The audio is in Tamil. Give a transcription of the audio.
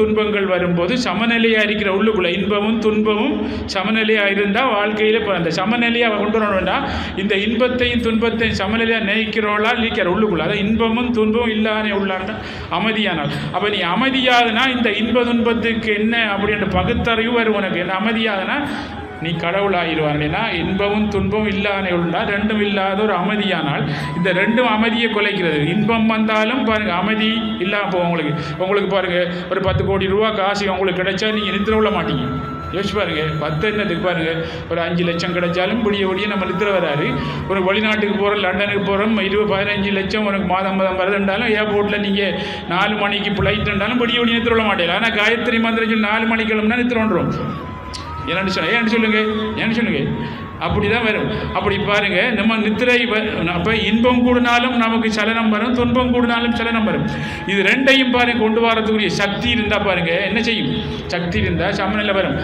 துன்பங்கள் வரும்போது சமநிலையாக இருக்கிற உள்ளுக்குள்ள இன்பமும் துன்பமும் சமநிலையாக இருந்தால் வாழ்க்கையில் இப்போ அந்த சமநிலையாக கொண்டு வரணும்னா வேண்டாம் இந்த இன்பத்தையும் துன்பத்தையும் சமநிலையாக நினைக்கிறோளா நீக்கிற உள்ளுக்குள்ள. அதான் இன்பமும் துன்பமும் இல்லாதே உள்ளாண்டா. அமைதியானால். அப்போ நீ அமைதியாதுனா இந்த இன்ப துன்பத்துக்கு என்ன அப்படின்ற பகுத்தறிவு வரும் உனக்கு. என்ன அமைதியாதுனா நீ கடவுளாகிடுவார் இன்பமும் துன்பமும் இல்லாத உள்ளா ரெண்டும் இல்லாத ஒரு அமைதியானால் இந்த ரெண்டும் அமைதியை குலைக்கிறது. இன்பம் வந்தாலும் பாருங்க அமைதி இல்லாமல் போகும் உங்களுக்கு. உங்களுக்கு பாருங்க ஒரு பத்து கோடி ரூபா காசு உங்களுக்கு கிடைச்சா நீங்கள் நித்திர விட மாட்டீங்க. யோசிச்சு பாருங்க பத்து என்னத்துக்கு பாருங்க? ஒரு அஞ்சு லட்சம் கிடைச்சாலும் விடிய விடிய நம்ம நித்திர வராரு. ஒரு வெளிநாட்டுக்கு போகிறோம் லண்டனுக்கு போகிறோம் இருபது பதினஞ்சு லட்சம் உனக்கு மாதம் மாதம் வருதுன்றாலும் ஏர்போர்ட்டில் நீங்கள் நாலு மணிக்கு ஃப்ளைட் இருந்தாலும் விடிய விடிய நித்திர விட மாட்டேங்க. ஆனால் காயத்ரி மந்திரம் சொல்லி நாலு மணிக்கு கிளம்புனா நித்திர வந்துடும் என்னன்னு சொல்ல ஏன்னு சொல்லுங்க ஏன்னு சொல்லுங்க? அப்படி தான் வரும். அப்படி பாருங்க நம்ம நித்திரை அப்போ இன்பம் கூடினாலும் நமக்கு சலனம் வரும் துன்பம் கூடினாலும் சலனம் வரும். இது ரெண்டையும் பாருங்க கொண்டு வரதுக்குரிய சக்தி இருந்தால் பாருங்க என்ன செய்யும்? சக்தி இருந்தால் சமநிலை வரும்.